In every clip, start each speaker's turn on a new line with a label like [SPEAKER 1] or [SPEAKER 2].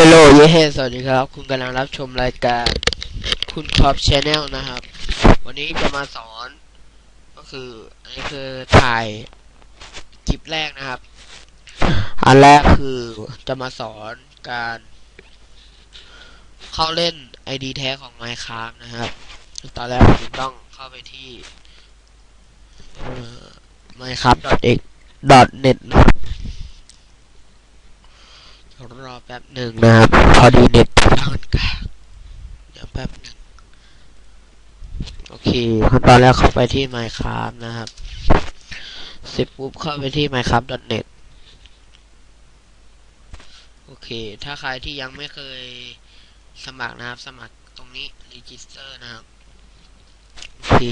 [SPEAKER 1] ฮัลโหลเย้สวัสดีครับ คุณกำลังรับชมรายการ คุณครอบชแนลนะครับ วันนี้จะมาสอน ก็คืออันนี้คือถ่ายคลิปแรกนะครับ อันแรกคือจะมาสอนการ เข้าเล่น ID แท้ของ Minecraft นะครับ ตอนแรกคุณต้องเข้าไปที่ minecraft.x .net นะค รอแป๊บหนึ่งนะครับ พอดีเน็ตพังกลากเดี๋ยวแป๊บหนึ่งโอเคขั้นตอนแรกเข้าไปที่ Minecraft นะครับเสร็จปุ๊บเข้าไปที่ minecraft.net โอเค ถ้าใครที่ยังไม่เคยสมัครนะครับ สมัครตรงนี้ register นะครับ โอเค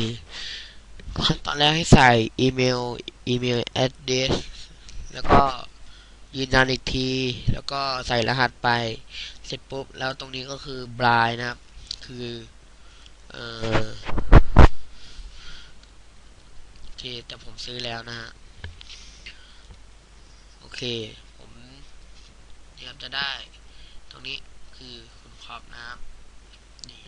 [SPEAKER 1] ขั้นตอนแรกให้ใส่อีเมล อีเมล address แล้วก็ ยืนยันอีกที แล้วก็ใส่รหัสไป เสร็จปุ๊บ แล้วตรงนี้ก็คือบรายนะครับ คือเอ่อโอเค แต่ผมซื้อแล้วนะฮะ โอเค ผมเตรียมจะได้ ตรงนี้คือคุณครอบนะครับนี่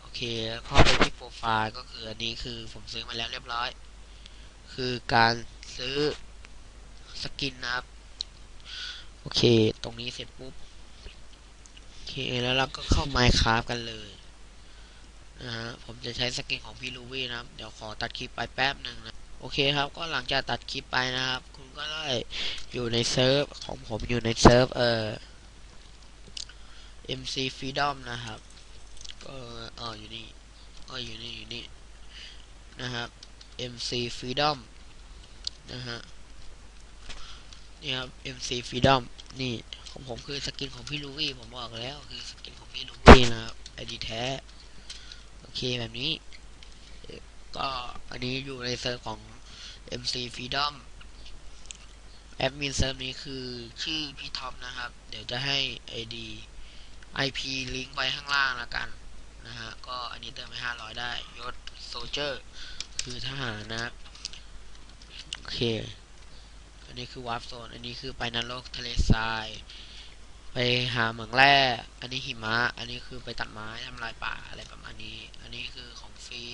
[SPEAKER 1] โอเคเข้าไปที่โปรไฟล์ก็คืออันนี้คือผมซื้อมาแล้วเรียบร้อย คือการซื้อสกินนะครับ โอเค ตรงนี้เสร็จปุ๊บ โอเค แล้วเราก็เข้า Minecraft กันเลย นะฮะ ผมจะใช้สกินของพี่ลูวี่นะครับ เดี๋ยวขอตัดคลิปไปแป๊บหนึ่งนะ โอเคครับ ก็หลังจากตัดคลิปไปนะครับ คุณก็ได้อยู่ในเซิร์ฟของผมอยู่ในเซิร์ฟเอ่อ MC Freedom นะครับ ก็เอออยู่นี่ก็อยู่นี่อยู่นี่นะครับ MC Freedom นะฮะ นี่ครับ MC Freedom นี่ของผมคือสกินของพี่ลูวี่ผมบอกแล้วคือสกินของพี่ลูวี่นะครับไอดีแท้ โอเคแบบนี้ ก็อันนี้อยู่ในเซิร์ฟของ MC Freedom แอดมินเซิร์ฟนี้คือชื่อพี่ท็อปนะครับ เดี๋ยวจะให้ ID IP ลิงก์ไว้ข้างล่างแล้วกันนะฮะก็อันนี้เติมไปห้าร้อยได้ยศโซเจอร์ คือทหารนะครับ โอเค นนี้คือวาร์ปโซน อันนี้คือไปนรกทะเลทราย ไปหาเหมืองแร่ อันนี้หิมะ อันนี้คือไปตัดไม้ทำลายป่าอะไรประมาณนี้ อันนี้คือของฟรี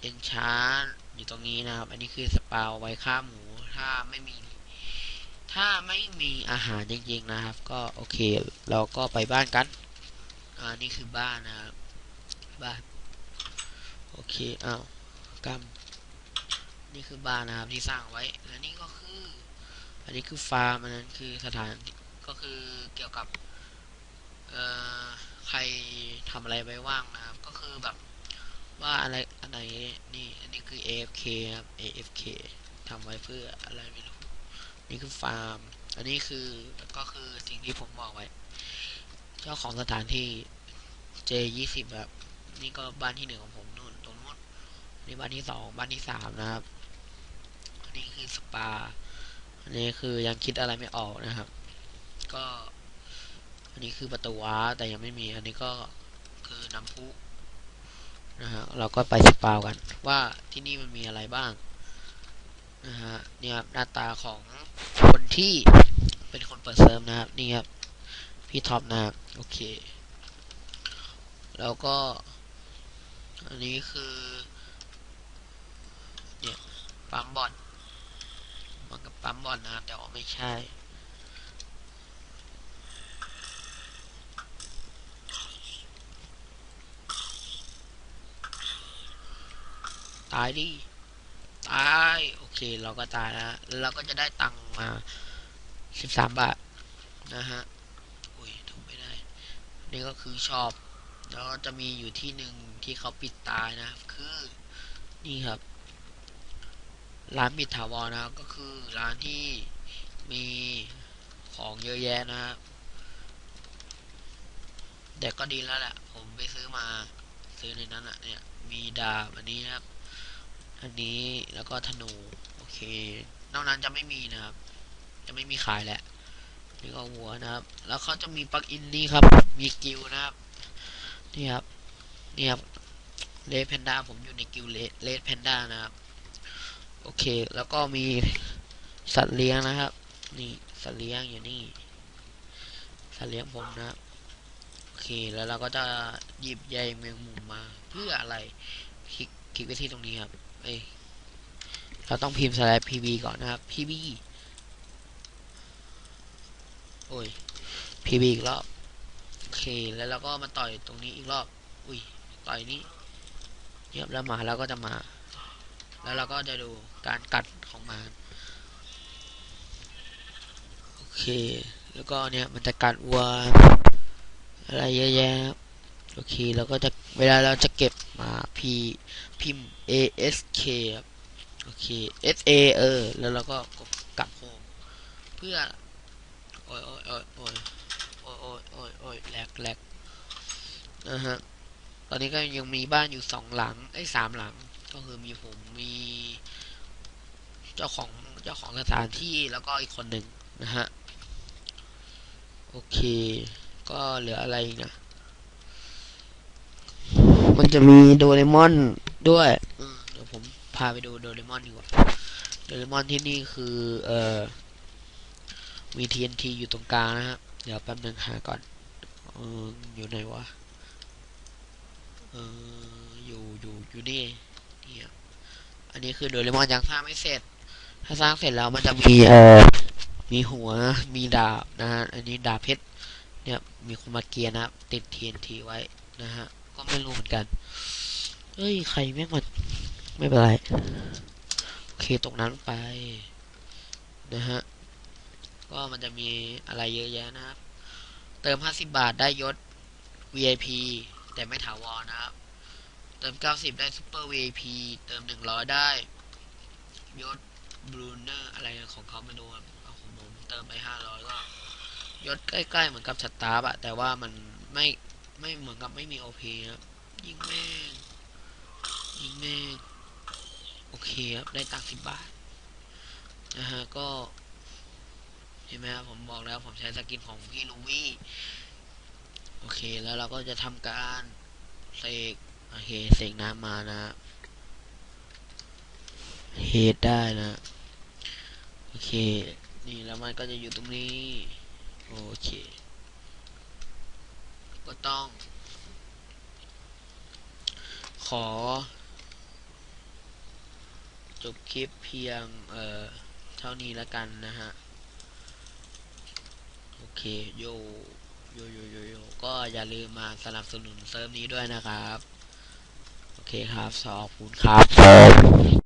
[SPEAKER 1] เอนชานอยู่ตรงนี้นะครับ อันนี้คือสปาวไว้ฆ่าหมู ถ้าไม่มี ถ้าไม่มีอาหารจริงๆนะครับ ก็โอเค เราก็ไปบ้านกัน อ่า นี่คือบ้านนะครับ บ้าน โอเค อ้าวกำนี่คือบ้านนะครับที่สร้างไว้ และนี่ อันนี้คือฟาร์มอันนั้นคือสถานที่ก็คือเกี่ยวกับ เอ่อใครทำอะไรไว้ว่างนะครับ ก็คือแบบว่าอะไรอันไหนนี่ อันนี้คือ AFK ครับ AFK ทำไว้เพื่ออะไรไม่รู้ นี่คือฟาร์ม อันนี้คือก็คือสิ่งที่ผมบอกไว้ เจ้าของสถานที่ J ยี่สิบแบบนี่ก็บ้านที่หนึ่งของผมนู่นตรงนู้นนี่บ้านที่สองบ้านที่สามนะครับอันนี้คือสปา อันนี้คือยังคิดอะไรไม่ออกนะครับ ก็ อันนี้คือประตูว้าแต่ยังไม่มี อันนี้ก็คือน้ำพุนะฮะเราก็ไปสปาวกัน ว่าที่นี่มันมีอะไรบ้างนะฮะนี่ครับหน้าตาของคนที่เป็นคนเปิดเซิร์ฟนะครับนี่ครับพี่ท็อปนะครับโอเค แล้วก็ อันนี้คือเนี่ยปั๊มบอล กับปั๊มบอลนะครับ แต่ว่าไม่ใช่ ตายดิ ตาย โอเค เราก็ตายแล้วเราก็จะได้ตังค์มาสิบสามบาท นะฮะ อุ้ยถูกไม่ได้ นี่ก็คือชอบ แล้วจะมีอยู่ที่หนึ่งที่เขาปิดตายนะ คือ นี่ครับร้านปิดถาวรนะก็คือ ร้านที่มีของเยอะแยะนะครับแต่ก็ดีแล้วแหละ ผมไปซื้อมาซื้อในนั้นอะเนี่ย มีดาบอันนี้ครับ อันนี้แล้วก็ธนู โอเคนอกนั้นจะไม่มีนะครับ จะไม่มีขายแหละนี่ก็หัวนะครับ แล้วเขาจะมีปลั๊กอินนี่ครับ มีกิลนะครับ นี่ครับ นี่ครับเลดแพนด้าผมอยู่ในกิลเลดแพนด้านะครับ โอเค แล้วก็มี สัตว์เลี้ยงนะครับ นี่สัตว์เลี้ยงอยู่นี่ สัตว์เลี้ยงผมนะครับโอเคแล้วเราก็จะหยิบใยแมงมุมมา เพื่ออะไร คลิกคลิกไปที่ตรงนี้ครับ เอ้เราต้องพิมพ์ slash pb ก่อนนะครับ pb โอ้ย pb อีกรอบโอเคแล้วเราก็มาต่อยตรงนี้อีกรอบ อุ้ยต่อยนี้เยียบแล้วหมาเราก็จะมา แล้วเราก็จะดูการกัดของมัน เค แล้วก็เนี่ยมันจะกัดวัวอะไรเยอะแยะโอเคแล้วก็จะเวลาเราจะเก็บมา p พิมพ์ a s k ครับโอเค s a เออ แล้วเราก็กดกลับโฮมเพื่อ โอ้ยโอ้ยโอ้ยโอ้ยโอ้ยโอ้ยโอ้ยโอ้ยแหลกแหลกนะฮะ ตอนนี้ก็ยังมีบ้านอยู่สองหลัง ไอ้สามหลัง ก็คือมีผมมี เจ้าของเจ้าของสถานที่แล้วก็อีกคนหนึ่งนะฮะ โอเค ก็เหลืออะไรอีกนะ มันจะมีโดเรมอนด้วยอืมเดี๋ยวผมพาไปดูโดเรมอนดีกว่าโดเรมอนที่นี่คือ เอ่อ มี TNT อยู่ตรงกลางนะฮะ เดี๋ยวแป๊บนึงหาก่อนเอออยู่ไหนวะ เอออยู่อยู่อยู่นี่เนี่ยอันนี้คือโดเรมอนยังสร้างไม่เสร็จ ถ้าสร้างเสร็จแล้วมันจะมี เอ่อ มีหัวมีดาบนะฮะอันนี้ดาบเพชรเนี่ยมีคนมาเกียร์นะครับติด TNT ไว้นะฮะก็ไม่รู้เหมือนกันเฮ้ยใครแม่งมาไม่เป็นไรโอเคตรงนั้นไปนะฮะก็มันจะมีอะไรเยอะแยะนะครับ เติม 50 บาทได้ยศ VIP แต่ไม่ถาวรนะครับ เติม 90 ได้ Super VIP เติม 100 ได้ยศบรูเนอร์อะไรของเขาไม่รู้ เอาของผมเติมไป500ก็ยศใกล้ๆเหมือนกับสตาร์บอะแต่ว่ามันไม่ไม่เหมือนกับไม่มีโอพีครับยิงแม่งยิงแม่งโอเคครับได้ตังค์สิบบาทนะฮะก็เห็นไหมครับผมบอกแล้วผมใช้สกินของพี่ลูวี่โอเคแล้วเราก็จะทำการเสกโอเคเสกน้ำมานะเฮดได้นะ โอเค นี่แล้วมันก็จะอยู่ตรงนี้ โอเค ก็ต้อง ขอ จบคลิปเพียง เอ่อ เท่านี้แล้วกันนะฮะ โอเค โย โย โย โย โย ก็อย่าลืมมาสนับสนุนเซิร์ฟนี้ด้วยนะครับ โอเคครับ ขอบคุณครับ